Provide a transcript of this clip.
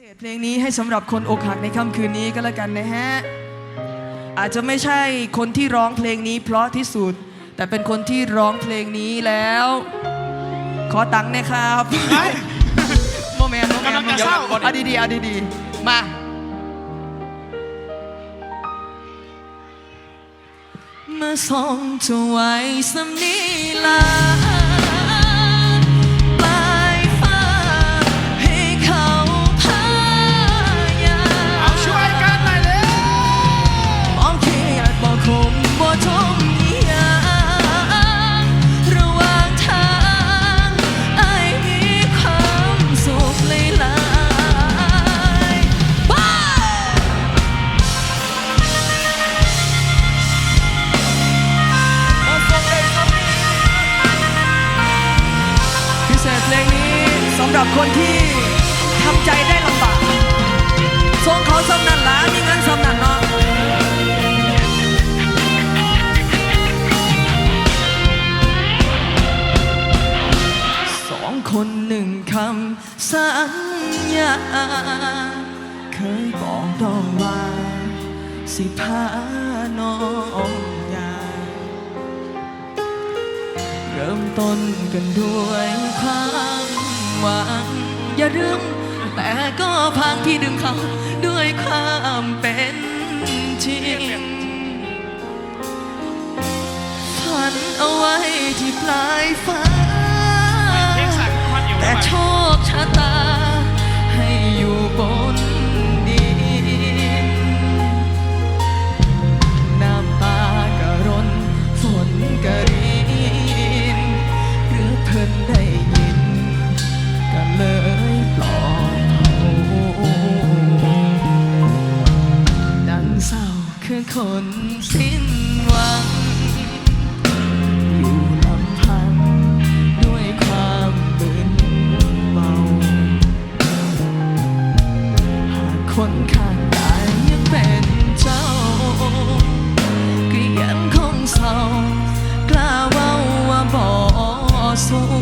ษเพลงนี้ให้สำหรับคนอกหักในค่ำคืนนี้ก็แล้วกันนะฮะ อาจจะไม่ใช่คนที่ร้องเพลงนี้เพราะที่สุด แต่เป็นคนที่ร้องเพลงนี้แล้ว ขอตังค์หนะครับโมเมนต์โมเมนต์กำลังจะเศร้า เอาดีๆเอาดีๆมาเมื่อทรงจะไว้สำนีลา คนที่ทำใจได้ลำบากทรงเขาสำนันล้ามีเงินสำนันเนาะสองคนหนึ่งคำสัญญา เคยบอกดองว่า สิพาน้องยา เริ่มต้นกันด้วยความ หวังอย่าดึงแต่ก็พังที่ดึงเขาด้วยความเป็นจริงฝันเอาไว้ที่ปลายฟ้าเพลงสั่นควันอยู่แต่ว่าโชคชะตา คนสิ้นหวัง อยู่ลำพังด้วยความมึนเมาหากคนข้างกายยังเป็นเจ้าก็ยังคงเศร้ากล้าเว้าว่าบ่สู้